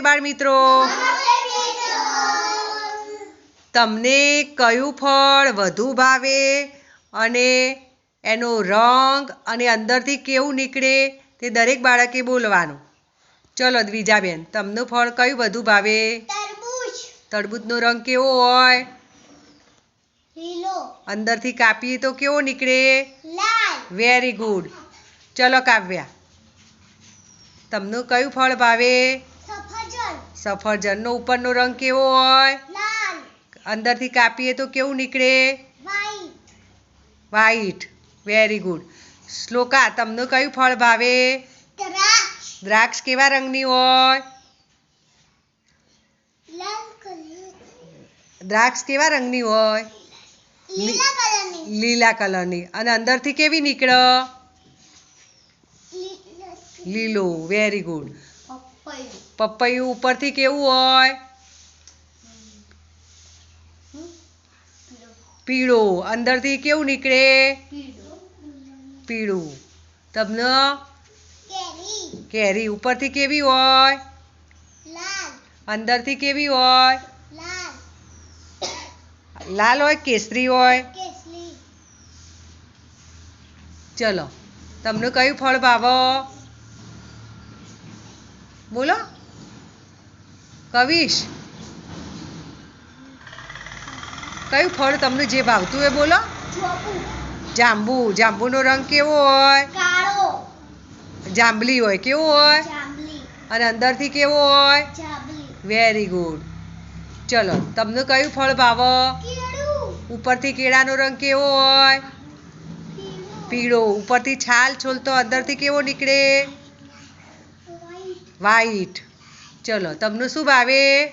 બાળ મિત્રો? તમને કયું ફળ વધુ ભાવે અને એનો રંગ અને અંદરથી કેવું નીકળે તે દરેક બાળકે બોલવાનું. ચલો દ્વિજાબેન તમને ફળ કયું વધુ ભાવે? તરબૂચ. તરબૂચનો રંગ કેવો હોય? અંદરથી કાપીએ તો કેવો નીકળે? Very good. ચલો કાવ્યા. તમને કયું ફળ ભાવે? સફરજનનો ઉપરનો રંગ કેવો હોય? અંદરથી કાપીએ તો કેવું નીકળે? વ્હાઈટ વેરી ગુડ શ્લોકા તમને કયું ફળ ભાવે? દ્રાક્ષ. દ્રાક્ષ કેવા રંગની હોય? દ્રાક્ષ કેવા રંગની હોય? લીલા કલરની. અને અંદરથી કેવી નીકળે? લીલો. વેરી ગુડ પપૈયું. ઉપરથી કેવું હોય? પીળો. અંદરથી કેવું નીકળે? પીળું. તમને? કેરી. ઉપરથી કેવી હોય? અંદરથી કેવી હોય? લાલ હોય કેસરી હોય? ચલો. તમને કયું ફળ ભાવો? બોલો. કવિશ. કયું ફળ તમને જે ભાવતું એ બોલો. જાંબુ. જાંબુનો રંગ કેવો હોય? જાંબલી હોય કેવો હોય? અને અંદરથી કેવો હોય? વેરી ગુડ ચલો તમને કયું ફળ ભાવો? ઉપરથી કેળાનો રંગ કેવો હોય? પીળો. ઉપરથી છાલ છોલતો અંદરથી કેવો નીકળે? વ્હાઈટ ચલો તમને શું ભાવે?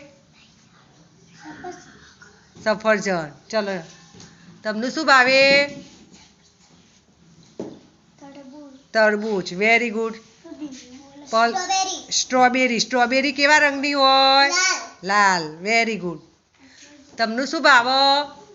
સફરજન. ચલો તમને શું ભાવે? તરબૂચ. વેરી ગુડ પલ સ્ટ્રોબેરી. સ્ટ્રોબેરી કેવા રંગની હોય? લાલ. વેરી ગુડ તમને શું ભાવો?